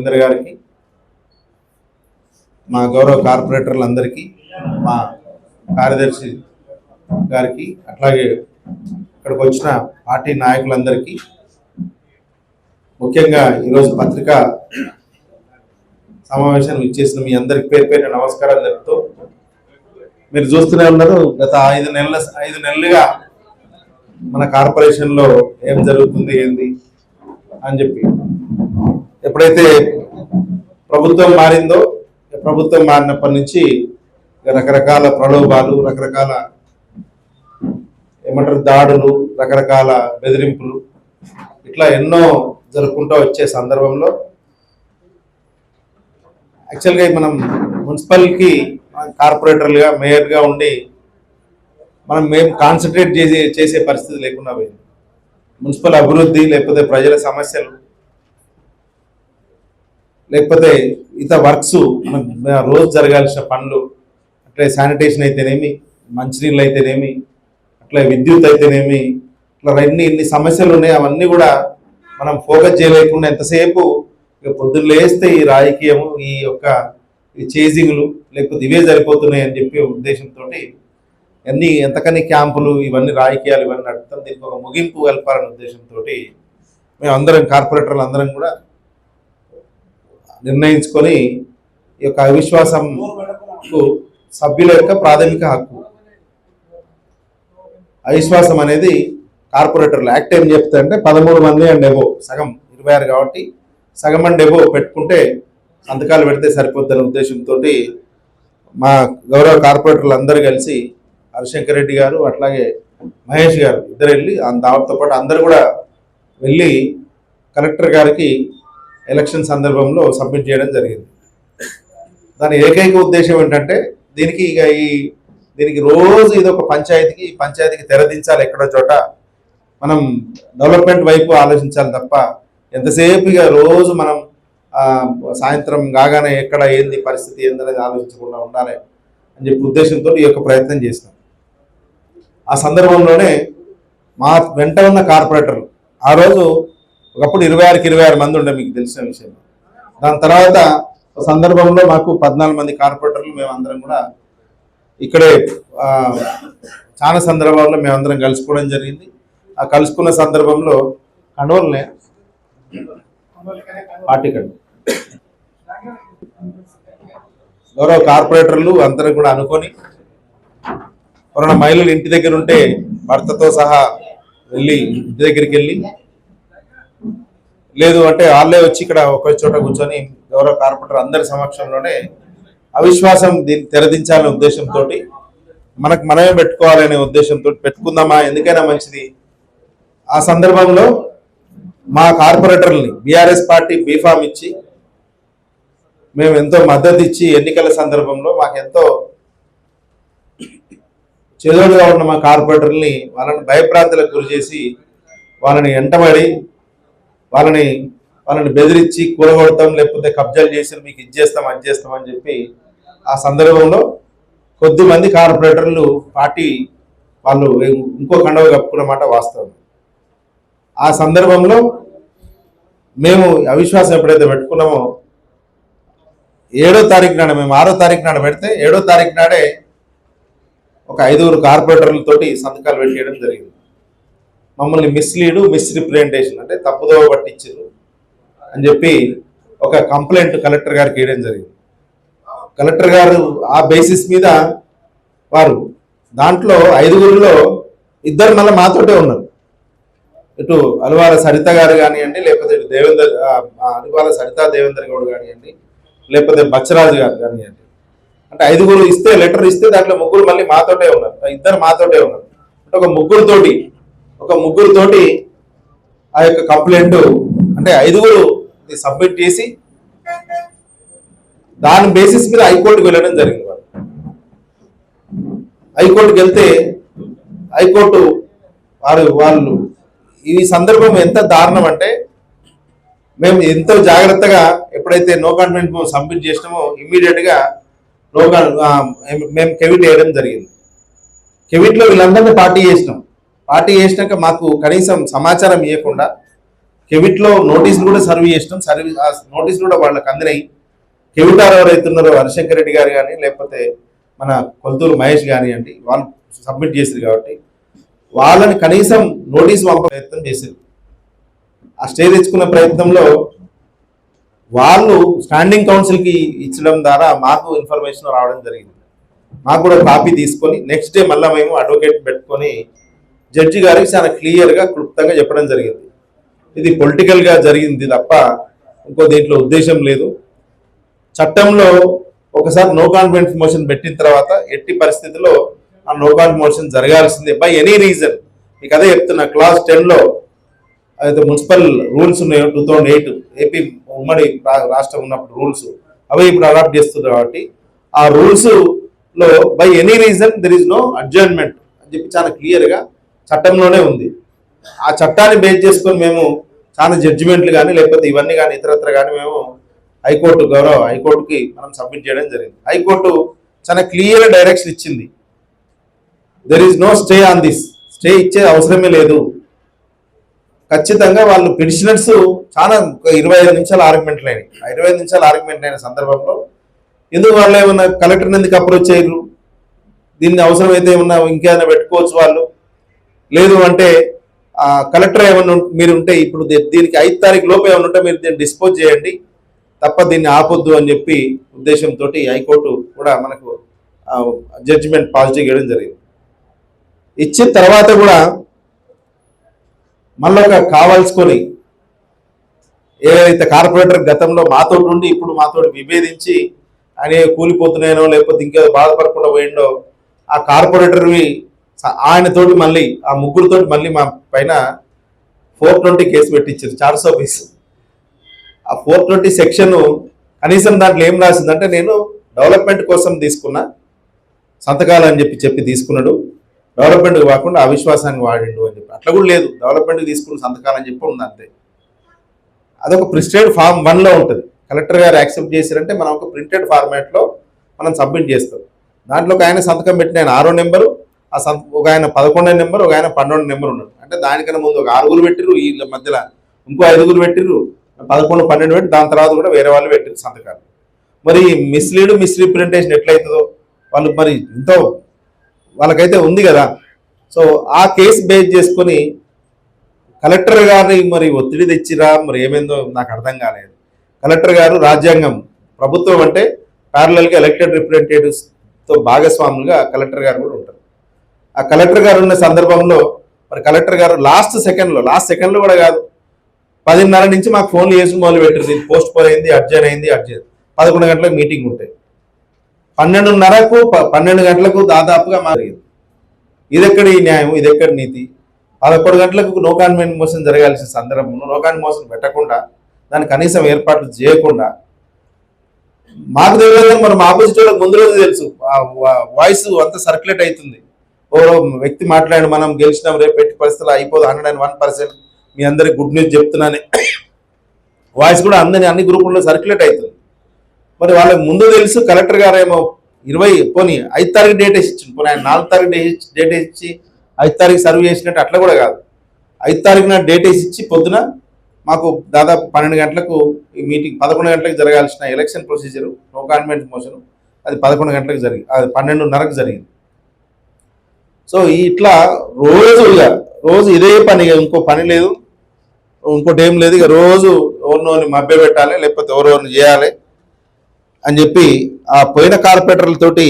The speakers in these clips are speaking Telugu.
రవీందర్ గారికి మా గౌరవ కార్పొరేటర్లందరికీ మా కార్యదర్శి గారికి అట్లాగే ఇక్కడికి వచ్చిన పార్టీ నాయకులందరికీ ముఖ్యంగా ఈరోజు పత్రికా సమావేశానికి ఇచ్చేసిన మీ అందరికి పేరు పేరు నమస్కారాలు చెప్తూ మీరు చూస్తూనే ఉన్నారు గత ఐదు నెలల ఐదు నెలలుగా మన కార్పొరేషన్లో ఏం జరుగుతుంది ఏంది అని చెప్పి. ఎప్పుడైతే ప్రభుత్వం మారిందో ప్రభుత్వం మారినప్పటి నుంచి రకరకాల ప్రలోభాలు రకరకాల ఏమంటారు దాడులు రకరకాల బెదిరింపులు ఇట్లా ఎన్నో జరుపుకుంటూ వచ్చే సందర్భంలో యాక్చువల్గా మనం మున్సిపల్కి కార్పొరేటర్లుగా మేయర్గా ఉండి మనం మేము కాన్సన్ట్రేట్ చేసే చేసే పరిస్థితి లేకుండా పోయింది. మున్సిపల్ అభివృద్ధి లేకపోతే ప్రజల సమస్యలు లేకపోతే ఇతర వర్క్స్ రోజు జరగాల్సిన పనులు అట్లే శానిటేషన్ అయితేనేమి మంచినీళ్ళు అయితేనేమి అట్లా విద్యుత్ అయితేనేమి ఇట్లా ఎన్ని ఎన్ని సమస్యలు ఉన్నాయి అవన్నీ కూడా మనం ఫోకస్ చేయలేకుండా ఎంతసేపు ఇక పొద్దున్న లేస్తే ఈ రాజకీయము ఈ యొక్క చేజింగ్లు లేకపోతే ఇవే సరిపోతున్నాయి అని చెప్పి ఉద్దేశంతో అన్ని ఎంతకని క్యాంపులు ఇవన్నీ రాజకీయాలు ఇవన్నీ నడుపుతాం దీనికి ఒక ముగింపు కలపాలనే ఉద్దేశంతో మేము అందరం కార్పొరేటర్లు అందరం కూడా నిర్ణయించుకొని ఈ యొక్క అవిశ్వాసం సభ్యుల యొక్క ప్రాథమిక హక్కు. అవిశ్వాసం అనేది కార్పొరేటర్లు యాక్ట్ ఏం చెప్తారంటే పదమూడు మంది అండ్ ఎబో సగం ఇరవై ఆరు కాబట్టి సగం అండ్ ఎబో పెట్టుకుంటే సంతకాలు పెడితే సరిపోద్దనే ఉద్దేశంతో మా గౌరవ కార్పొరేటర్లు అందరూ కలిసి హరిశంకర్ రెడ్డి గారు అట్లాగే మహేష్ గారు ఇద్దరు వెళ్ళి ఆ దాంతో పాటు అందరు కూడా వెళ్ళి కలెక్టర్ గారికి ఎలక్షన్ సందర్భంలో సబ్మిట్ చేయడం జరిగింది. దాని ఏకైక ఉద్దేశం ఏంటంటే దీనికి ఇక ఈ దీనికి రోజు ఇది ఒక పంచాయతీకి పంచాయతీకి తెరదించాలి ఎక్కడో చోట. మనం డెవలప్మెంట్ వైపు ఆలోచించాలి తప్ప ఎంతసేపు ఇక రోజు మనం సాయంత్రం కాగానే ఎక్కడ ఏంది పరిస్థితి ఏందనేది ఆలోచించకుండా ఉండాలి అని చెప్పి ఉద్దేశంతో ఈ యొక్క ప్రయత్నం చేసినాం. ఆ సందర్భంలోనే మా వెంట ఉన్న కార్పొరేటర్లు ఆ రోజు ఒకప్పుడు ఇరవై ఆరుకి ఇరవై ఆరు మంది ఉండే మీకు తెలిసిన విషయం. దాని తర్వాత సందర్భంలో మాకు పద్నాలుగు మంది కార్పొరేటర్లు మేమందరం కూడా ఇక్కడే చాలా సందర్భాల్లో మేమందరం కలుసుకోవడం జరిగింది. ఆ కలుసుకున్న సందర్భంలో కండవల్నే పార్టీ కండు గౌరవ కార్పొరేటర్లు అందరం కూడా అనుకొని ఎవరైనా మహిళలు ఇంటి దగ్గర ఉంటే భర్తతో సహా వెళ్ళి ఇంటి దగ్గరికి వెళ్ళి లేదు అంటే వాళ్ళే వచ్చి ఇక్కడ ఒక చోట కూర్చొని గౌరవ కార్పొరేటర్ అందరి సమక్షంలోనే అవిశ్వాసం దీన్ని తెరదించాలనే ఉద్దేశంతో మనకు మనమే పెట్టుకోవాలనే ఉద్దేశంతో పెట్టుకుందామా ఎందుకైనా మంచిది. ఆ సందర్భంలో మా కార్పొరేటర్ని బీఆర్ఎస్ పార్టీ బీఫామ్ ఇచ్చి మేము ఎంతో మద్దతు ఇచ్చి ఎన్నికల సందర్భంలో మాకు ఎంతో చెదోడుగా ఉన్న మా కార్పొరేటర్ని వాళ్ళని భయప్రాంతలకు గురి చేసి వాళ్ళని ఎంటబడి వాళ్ళని వాళ్ళని బెదిరించి కూలగొడతాం లేకపోతే కబ్జాలు చేసి మీకు ఇది చేస్తాం అది చేస్తాం అని చెప్పి ఆ సందర్భంలో కొద్ది మంది కార్పొరేటర్లు పార్టీ వాళ్ళు ఇంకో కండవ కప్పుకున్నమాట వాస్తవం. ఆ సందర్భంలో మేము అవిశ్వాసం ఎప్పుడైతే పెట్టుకున్నామో ఏడో తారీఖు నాడు మేము ఆరో తారీఖు నాడు పెడితే ఏడో తారీఖు నాడే ఒక ఐదుగురు కార్పొరేటర్లతోటి సంతకాలు పెట్టేయడం జరిగింది. మమ్మల్ని మిస్లీడు మిస్రిప్రజెంటేషన్ అంటే తప్పుదోవ పట్టించారు అని చెప్పి ఒక కంప్లైంట్ కలెక్టర్ గారికి వేయడం జరిగింది. కలెక్టర్ గారు ఆ బేసిస్ మీద వారు దాంట్లో ఐదుగురిలో ఇద్దరు మళ్ళీ మాతోటే ఉన్నారు. ఇటు అలువాల సరిత గారు కానివ్వండి లేకపోతే ఇటు దేవేందర్ ఆ, అలువాల సరిత దేవేందర్ గౌడ్ కానివ్వండి లేకపోతే బచ్చరాజు గారు కానివ్వండి. అంటే ఐదుగురు ఇస్తే లెటర్ ఇస్తే దాంట్లో ముగ్గురు మళ్ళీ మాతోటే ఉన్నారు. ఇద్దరు మాతోటే ఉన్నారు. అంటే ఒక ముగ్గురుతోటి ఒక ముగ్గురుతోటి ఆ యొక్క కంప్లైంట్ అంటే ఐదుగురు సబ్మిట్ చేసి దాని బేసిస్ మీద హైకోర్టుకు వెళ్ళడం జరిగింది వాళ్ళు. హైకోర్టుకు వెళ్తే హైకోర్టు వారు వాళ్ళు ఈ సందర్భం ఎంత దారుణం అంటే మేము ఎంతో జాగ్రత్తగా ఎప్పుడైతే నో కాన్ఫిడెంట్ సబ్మిట్ చేసినామో ఇమ్మీడియట్గా నో కాన్- మేము కెవిట్ వేయడం జరిగింది. కెవిట్లో వీళ్ళందరినీ పార్టీ చేసినాం. పార్టీ చేసినాక మాకు కనీసం సమాచారం ఇవ్వకుండా కెవిట్లో నోటీసులు కూడా సర్వ్ చేసినాం. సర్వీస్ ఆ నోటీసులు కూడా వాళ్ళకి అందినాయి. కెవిట్ ఆర్ హరిశంకర్ రెడ్డి గారు కానీ లేకపోతే మన కొలతూరు మహేష్ కానివ్వండి వాళ్ళు సబ్మిట్ చేశారు కాబట్టి వాళ్ళని కనీసం నోటీస్ పంప ప్రయత్నం చేశారు ఆ స్టే తెచ్చుకున్న ప్రయత్నంలో వాళ్ళు స్టాండింగ్ కౌన్సిల్కి ఇచ్చడం ద్వారా మాకు ఇన్ఫర్మేషన్ రావడం జరిగింది. మాకు కూడా కాపీ తీసుకొని నెక్స్ట్ డే మళ్ళీ మేము అడ్వకేట్ పెట్టుకొని జడ్జి గారికి చాలా క్లియర్గా క్లుప్తంగా చెప్పడం జరిగింది. ఇది పొలిటికల్గా జరిగింది తప్ప ఇంకో దీంట్లో ఉద్దేశం లేదు. చట్టంలో ఒకసారి నో కాన్ఫిడెన్స్ మోషన్ పెట్టిన తర్వాత ఎట్టి పరిస్థితిలో ఆ నో కాన్ఫిడెన్స్ మోషన్ జరగాల్సిందే. బై ఎనీ రీజన్ మీకు అదే చెప్తున్నా క్లాస్ టెన్లో అయితే మున్సిపల్ రూల్స్ ఉన్నాయో. టూ థౌజండ్ ఎయిట్ ఏపీ ఉమ్మడి రా- రాష్ట్రం ఉన్నప్పుడు రూల్స్ అవి ఇప్పుడు అడాప్ట్ చేస్తున్నారు కాబట్టి ఆ రూల్స్లో by any reason there is no adjournment అని చెప్పి చాలా క్లియర్గా చట్టంలోనే ఉంది. ఆ చట్టాన్ని బేస్ చేసుకొని మేము చాలా జడ్జిమెంట్లు కానీ లేకపోతే ఇవన్నీ కానీ ఇతరత్ర కానీ మేము హైకోర్టు గౌరవ హైకోర్టుకి మనం సబ్మిట్ చేయడం జరిగింది. హైకోర్టు చాలా క్లియర్ డైరెక్షన్ ఇచ్చింది. There is no stay on this stay ఇచ్చే అవసరమే లేదు. ఖచ్చితంగా వాళ్ళు పిటిషనర్స్ చాలా ఒక ఇరవై ఐదు నిమిషాలు ఆర్గ్యుమెంట్లు అయినాయి ఇరవై ఐదు నిమిషాలు ఆర్గ్యుమెంట్ అయిన సందర్భంలో ఎందుకు వాళ్ళు ఏమన్నా కలెక్టర్ని ఎందుకు అప్రోచ్ చేయరు? దీన్ని అవసరమైతే ఏమన్నా ఇంకేమైనా పెట్టుకోవచ్చు వాళ్ళు? లేదు అంటే కలెక్టర్ ఏమన్నా మీరు ఉంటే ఇప్పుడు దీనికి ఐదు తారీఖు లోపు ఏమైనా ఉంటే మీరు దీన్ని డిస్పోజ్ చేయండి. తప్ప దీన్ని ఆపొద్దు అని చెప్పి ఉద్దేశంతో హైకోర్టు కూడా మనకు జడ్జిమెంట్ పాజిటివ్ ఇవ్వడం జరిగింది. ఇచ్చిన తర్వాత కూడా మళ్ళీ కావాల్సుకొని ఏదైతే కార్పొరేటర్ గతంలో మాతో ఉండి ఇప్పుడు మాతో విభేదించి ఆయన కూలిపోతున్నాయనో లేకపోతే ఇంకేదో బాధపడకుండా పోయిండో ఆ కార్పొరేటర్వి ఆయనతోటి మళ్ళీ ఆ ముగ్గురుతోటి మళ్ళీ మా పైన ఫోర్ ట్వంటీ కేసు పెట్టించారు చార్జ్ ఆఫీస్. ఆ ఫోర్ ట్వంటీ సెక్షన్ కనీసం దాంట్లో ఏం రాసిందంటే నేను డెవలప్మెంట్ కోసం తీసుకున్నా సంతకాలు అని చెప్పి చెప్పి తీసుకున్నాడు. డెవలప్మెంట్ కాకుండా అవిశ్వాసానికి వాడిండు అని చెప్పి. అట్లా కూడా లేదు. డెవలప్మెంట్ తీసుకున్న సంతకాలు అని చెప్పి ఉంది అంతే. అదొక ప్రిస్టెడ్ ఫామ్ వన్లో ఉంటుంది. కలెక్టర్ గారు యాక్సెప్ట్ చేశారంటే మనం ఒక ప్రింటెడ్ ఫార్మాట్లో మనం సబ్మిట్ చేస్తాం. దాంట్లో ఒక ఆయన సంతకం పెట్టిన ఆయన ఆరో నెంబరు ఆ సంత ఒక ఆయన పదకొండో నెంబర్ ఒక ఆయన పన్నెండు నెంబర్ ఉన్నాడు అంటే దానికన్నా ముందు ఒక ఆరుగురు పెట్టిరు వీళ్ళ మధ్యలో ఇంకో ఐదుగురు పెట్టిరు పదకొండు పన్నెండు పెట్టి దాని తర్వాత కూడా వేరే వాళ్ళు పెట్టిరు సంతకాలు. మరి మిస్లీడ్ మిస్రిప్రజెంటేషన్ ఎట్లయితుందో వాళ్ళు మరి ఎంతో వాళ్ళకైతే ఉంది కదా. సో ఆ కేసు బేస్ చేసుకొని కలెక్టర్ గారిని మరి ఒత్తిడి తెచ్చిరా? మరి ఏమైందో నాకు అర్థం కాలేదు. కలెక్టర్ గారు రాజ్యాంగం ప్రభుత్వం అంటే ప్యారలల్గా ఎలక్టెడ్ రిప్రజెంటేటివ్స్తో భాగస్వాములుగా కలెక్టర్ గారు కూడా ఉంటారు. ఆ కలెక్టర్ గారు ఉన్న సందర్భంలో మరి కలెక్టర్ గారు లాస్ట్ సెకండ్లో లాస్ట్ సెకండ్లో కూడా కాదు. పదిన్నర నుంచి మాకు ఫోన్లు చేసి మొదలు పెట్టారు. దీన్ని పోస్ట్ పోన్ అయింది అర్జెంట్ అయింది అర్జెంట్ పదకొండు గంటలకు మీటింగ్ ఉంటాయి. పన్నెండున్నరకు ప- పన్నెండు గంటలకు దాదాపుగా మారింది ఇదెక్కడి న్యాయం ఇదెక్కడి నీతి? పదకొండు గంటలకు నో కాన్వెంట్ మోషన్ జరగాల్సిన సందర్భంలో నో కాన్వెంట్ మోషన్ పెట్టకుండా దాని కనీసం ఏర్పాట్లు చేయకుండా మాకు తెలియదు మరి మా ఆపోజిట్ వాళ్ళకి ముందు రోజు తెలుసు. ఆ వాయిస్ అంత సర్క్యులేట్ అవుతుంది. ఓ వ్యక్తి మాట్లాడి మనం గెలిచినాం రేపు పెట్టి పరిస్థితులు అయిపోదు హండ్రెడ్ అండ్ వన్ పర్సెంట్ మీ అందరికి గుడ్ న్యూస్ చెప్తున్నానే. వాయిస్ కూడా అందరి అన్ని గ్రూపుల్లో సర్క్యులేట్ అవుతుంది. మరి వాళ్ళకి ముందు తెలుసు కలెక్టర్ గారేమో ఇరవై పోనీ ఐదు తారీఖు డేట్ వేసి ఇచ్చింది పోనీ ఆయన నాలుగు తారీఖు డేట్ డేట్ ఇచ్చి ఐదు తారీఖు సర్వ్ చేసినట్టు అట్లా కూడా కాదు. ఐదు తారీఖున డేట్ వేసి ఇచ్చి పొద్దున మాకు దాదాపు పన్నెండు గంటలకు ఈ మీటింగ్ పదకొండు గంటలకు జరగాల్సిన election procedure no convent motion అది పదకొండు గంటలకు జరిగింది అది పన్నెండున్నరకు జరిగింది. సో ఇట్లా రోజు ఇక రోజు ఇదే పని ఇక ఇంకో పని లేదు. ఇంకోటి ఏం లేదు ఇక రోజు ఎవరినోని మభ్య పెట్టాలి లేకపోతే ఎవరెవరిని చేయాలి అని చెప్పి ఆ పోయిన కార్పొరేటర్లతోటి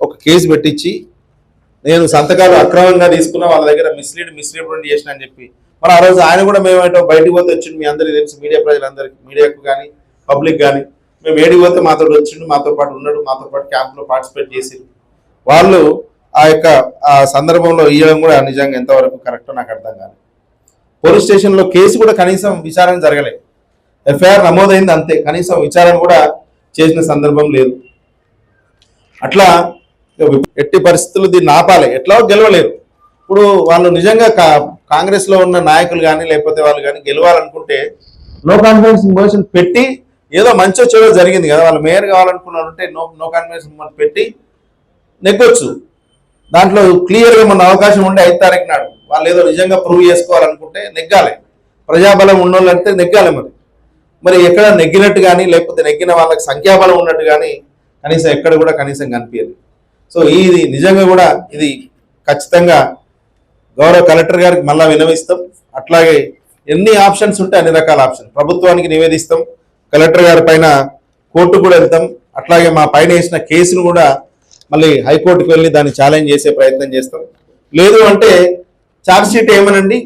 ఒక కేసు పెట్టించి నేను సంతకాలు అక్రమంగా తీసుకున్న వాళ్ళ దగ్గర మిస్లీడ్ మిస్రిప్రజెంట్ చేసిన అని చెప్పి. మరి ఆ రోజు ఆయన కూడా మేమేంటో బయటికి పోతే వచ్చిండు మీ అందరికీ తెలుసు మీడియా ప్రజలందరికీ మీడియాకు కానీ పబ్లిక్ కానీ. మేము ఏడికి పోతే మాతో వచ్చిండు మాతో పాటు ఉన్నాడు మాతో పాటు క్యాంప్లో పార్టిసిపేట్ చేసి వాళ్ళు ఆ యొక్క ఆ సందర్భంలో ఇవ్వడం కూడా నిజంగా ఎంతవరకు కరెక్టో నాకు అర్థం కాదు పోలీస్ స్టేషన్లో కేసు కూడా కనీసం విచారణ జరగలేదు. ఎఫ్ఐఆర్ నమోదైంది అంతే కనీసం విచారణ కూడా చేసిన సందర్భం లేదు. అట్లా ఎట్టి పరిస్థితులు దీన్ని ఆపాలి ఎట్లా గెలవలేరు. ఇప్పుడు వాళ్ళు నిజంగా కా- ఉన్న నాయకులు కానీ లేకపోతే వాళ్ళు కానీ గెలవాలనుకుంటే నో కాన్ఫిడెన్స్ మోషన్ పెట్టి ఏదో మంచో చెడో జరిగింది కదా వాళ్ళు మేయర్ కావాలనుకున్నారంటే నో నో కాన్ఫిడెన్స్ పెట్టి నెగ్గొచ్చు. దాంట్లో క్లియర్గా మన అవకాశం ఉండే ఐదు తారీఖు నాడు. వాళ్ళు ఏదో నిజంగా ప్రూవ్ చేసుకోవాలనుకుంటే నెగ్గాలి. ప్రజాబలం ఉన్నోళ్ళంటే నెగ్గాలి మరి. మరి ఎక్కడ నెగ్గినట్టు కానీ లేకపోతే నెగ్గిన వాళ్ళకి సంఖ్యాబలం ఉన్నట్టు కానీ కనీసం ఎక్కడ కూడా కనీసం కనిపించదు. సో ఇది నిజంగా కూడా ఇది ఖచ్చితంగా గౌరవ కలెక్టర్ గారికి మళ్ళీ వినవిస్తాం. అట్లాగే ఎన్ని ఆప్షన్స్ ఉంటే అన్ని రకాల ఆప్షన్. ప్రభుత్వానికి నివేదిస్తాం. కలెక్టర్ గారి పైన కోర్టు కూడా వెళ్తాం. అట్లాగే మా పైన వేసిన కేసును కూడా మళ్ళీ హైకోర్టుకు వెళ్ళి దాన్ని ఛాలెంజ్ చేసే ప్రయత్నం చేస్తాం. లేదు అంటే ఛార్జ్షీట్ ఏమనండి?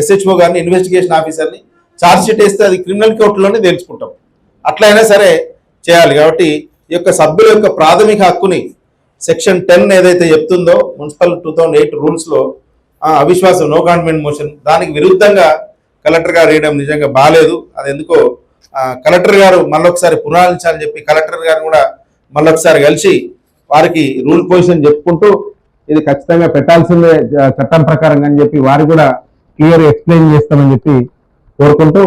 ఎస్హెచ్ఓ గారిని ఇన్వెస్టిగేషన్ ఆఫీసర్ని ఛార్జ్షీట్ వేస్తే అది క్రిమినల్ కోర్టులోనే తెలుసుకుంటాం అట్లయినా సరే చేయాలి కాబట్టి ఈ యొక్క సభ్యుల యొక్క ప్రాథమిక హక్కుని సెక్షన్ టెన్ ఏదైతే చెప్తుందో మున్సిపల్ టూ థౌజండ్ ఎయిట్ రూల్స్లో అవిశ్వాసం నో కాన్ఫిడెంట్ మోషన్ దానికి విరుద్ధంగా కలెక్టర్ గారు వేయడం నిజంగా బాగాలేదు అది ఎందుకో కలెక్టర్ గారు మళ్ళొకసారి పునరాలించాలని చెప్పి కలెక్టర్ గారు కూడా మళ్ళొకసారి కలిసి వారికి రూల్ పొజిషన్ చెప్పుకుంటూ ఇది ఖచ్చితంగా పెట్టాల్సిందే చట్టం ప్రకారం అని చెప్పి వారు కూడా క్లియర్ ఎక్స్ప్లెయిన్ చేస్తామని చెప్పి కోరుకుంటూ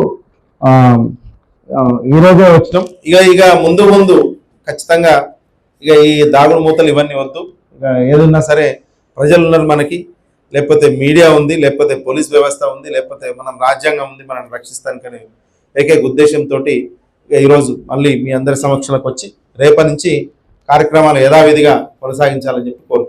ఈరోజే వచ్చినాం. ఇక ఇక ముందు ముందు ఖచ్చితంగా ఇక ఈ దాగుడు మూతలు ఇవన్నీ వద్దు. ఇక ఏదున్నా సరే ప్రజలు ఉన్నారు మనకి లేకపోతే మీడియా ఉంది లేకపోతే పోలీస్ వ్యవస్థ ఉంది లేకపోతే మనం రాజ్యాంగం ఉంది మనం రక్షిస్తానికనే ఏకైక ఉద్దేశంతో ఈరోజు మళ్ళీ మీ అందరి సమక్షంలోకి వచ్చి రేపటి నుంచి కార్యక్రమాలు యథావిధిగా కొనసాగించాలని చెప్పి కోరుతున్నాను